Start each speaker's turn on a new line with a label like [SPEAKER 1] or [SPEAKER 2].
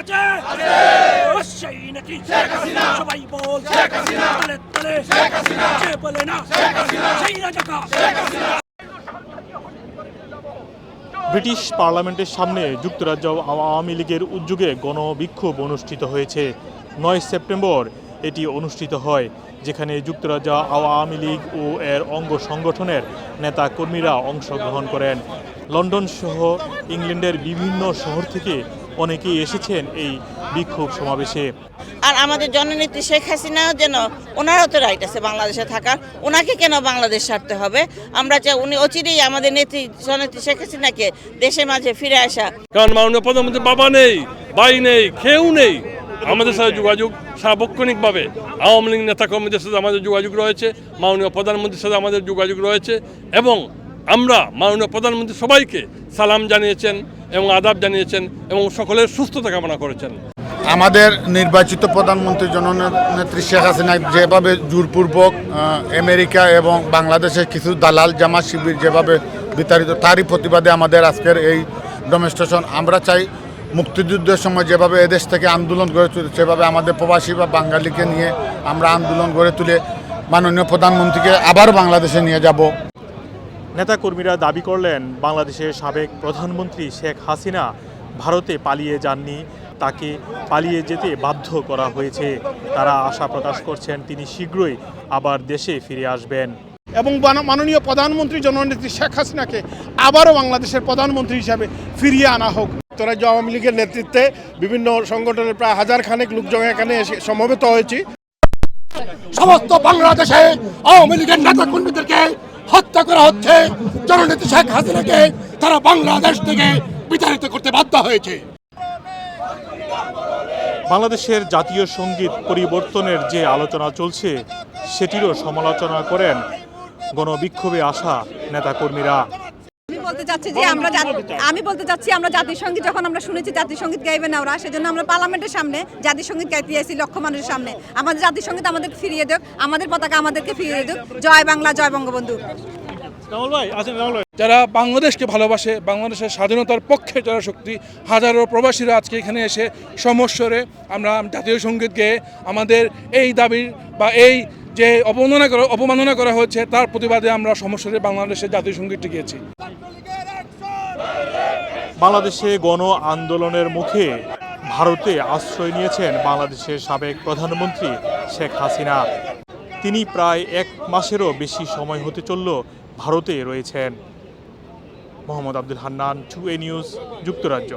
[SPEAKER 1] আছে। অবশ্যই নাকি? সবাই বল। তলে তলে। যে বলে না সেই রাজাকা।
[SPEAKER 2] ব্রিটিশ পার্লামেন্টের সামনে যুক্তরাজ্য আওয়ামী লীগের উদ্যোগে গণবিক্ষোভ অনুষ্ঠিত হয়েছে। নয় সেপ্টেম্বর এটি অনুষ্ঠিত হয় যেখানে যুক্তরাজ্য আওয়ামী লীগ ও এর অঙ্গ সংগঠনের নেতা কর্মীরা অংশগ্রহণ করেন। লন্ডন সহ ইংল্যান্ডের বিভিন্ন শহর থেকে অনেকেই এসেছেন এই বিক্ষোভ সমাবেশে।
[SPEAKER 3] আর আমাদের জননেত্রী শেখ হাসিনাও যেন ওনারও তো রাইট আছে বাংলাদেশে থাকার ওনাকে কেন বাংলাদেশ ছাড়তে হবে? আমরা চাই উনি অচিরেই আমাদের নেত্রী জননেত্রী শেখ হাসিনাকে দেশের মাঝে ফিরে আসা।
[SPEAKER 4] কারণ মাননীয় প্রধানমন্ত্রী বাবা নেই ভাই নেই কেউ নেই। আমাদের সাথে যোগাযোগ সার্বক্ষণিকভাবে। আওয়ামী লীগ নেতাকর্মীদের সাথে আমাদের যোগাযোগ রয়েছে মাননীয় প্রধানমন্ত্রীর সাথে আমাদের যোগাযোগ রয়েছে এবং আমরা মাননীয় প্রধানমন্ত্রী সবাইকে সালাম জানিয়েছেন এবং আদাব জানিয়েছেন এবং সকলের সুস্থতা কামনা করেছেন।
[SPEAKER 5] আমাদের নির্বাচিত প্রধানমন্ত্রী জননেত্রী শেখ হাসিনা যেভাবে জোরপূর্বক আমেরিকা এবং বাংলাদেশের কিছু দালাল জামা শিবির যেভাবে বিতাড়িত, তারই প্রতিবাদে আমাদের আজকের এই ডেমনস্ট্রেশন। আমরা চাই মুক্তিযুদ্ধের সময় যেভাবে এদেশ থেকে আন্দোলন গড়ে তুলে সেভাবে আমাদের প্রবাসী বা বাঙালিকে নিয়ে আমরা আন্দোলন গড়ে তুলে মাননীয় প্রধানমন্ত্রীকে আবার বাংলাদেশে নিয়ে যাব।
[SPEAKER 2] নেতাকর্মীরা দাবি করলেন বাংলাদেশের সাবেক প্রধানমন্ত্রী শেখ হাসিনা ভারতে পালিয়ে যাননি। তাকে পালিয়ে যেতে বাধ্য করা হয়েছে। তারা আশা প্রকাশ করছেন তিনি শীঘ্রই আবার দেশে ফিরে আসবেন।
[SPEAKER 6] এবং মাননীয় প্রধানমন্ত্রী জননেত্রী শেখ হাসিনাকে আবারও বাংলাদেশের প্রধানমন্ত্রী হিসাবে ফিরিয়ে আনা হোক। যুক্তরাজ্য আওয়ামী লীগের নেতৃত্বে বিভিন্ন সংগঠনের প্রায় হাজার খানেক লোকজন এখানে এসে সমবেত হয়েছি।
[SPEAKER 7] সমস্ত বাংলাদেশে আওয়ামী লীগের নেতা কর্মীদেরকে হত্যা করা হচ্ছে। জননেত্রী শেখ হাসিনাকে তারা বাংলাদেশ থেকে বিতাড়িত করতে বাধ্য হয়েছে।
[SPEAKER 2] বাংলাদেশের জাতীয় সংগীত পরিবর্তনের যে আলোচনা চলছে, সেটিরও সমালোচনা করেন গণবিক্ষোভে আসা নেতাকর্মীরা।
[SPEAKER 8] বলতে চাচ্ছি যে আমরা আমি বলতে চাচ্ছি আমরা জাতীয় সংগীত যখন আমরা শুনেছি জাতীয় সংগীত গাইবে না ওরা সেজন্য আমরা পার্লামেন্টের সামনে জাতিসংগীত গাইতে আসি লক্ষ মানুষের সামনে। আমাদের জাতীয় সংগীত আমাদের ফিরিয়ে দেক আমাদের পতাকা আমাদেরকে ফিরিয়ে দেক। জয় বাংলা জয় বঙ্গবন্ধু।
[SPEAKER 6] যারা বাংলাদেশকে ভালোবাসে বাংলাদেশের স্বাধীনতার পক্ষে যারা শক্তি হাজারো প্রবাসীরা আজকে এখানে এসে সমস্বরে আমরা জাতীয় সংগীত গেয়ে আমাদের এই দাবির বা এই যে অবমাননা করা অপমাননা করা হচ্ছে তার প্রতিবাদে আমরা সমস্বরে বাংলাদেশের জাতীয় সঙ্গীতটি গিয়েছি।
[SPEAKER 2] বাংলাদেশে গণ আন্দোলনের মুখে ভারতে আশ্রয় নিয়েছেন বাংলাদেশের সাবেক প্রধানমন্ত্রী শেখ হাসিনা। তিনি প্রায় এক মাসেরও বেশি সময় হতে চলল ভারতে রয়েছেন। Mohammad Abdul Hannan, two A news, যুক্তরাজ্য।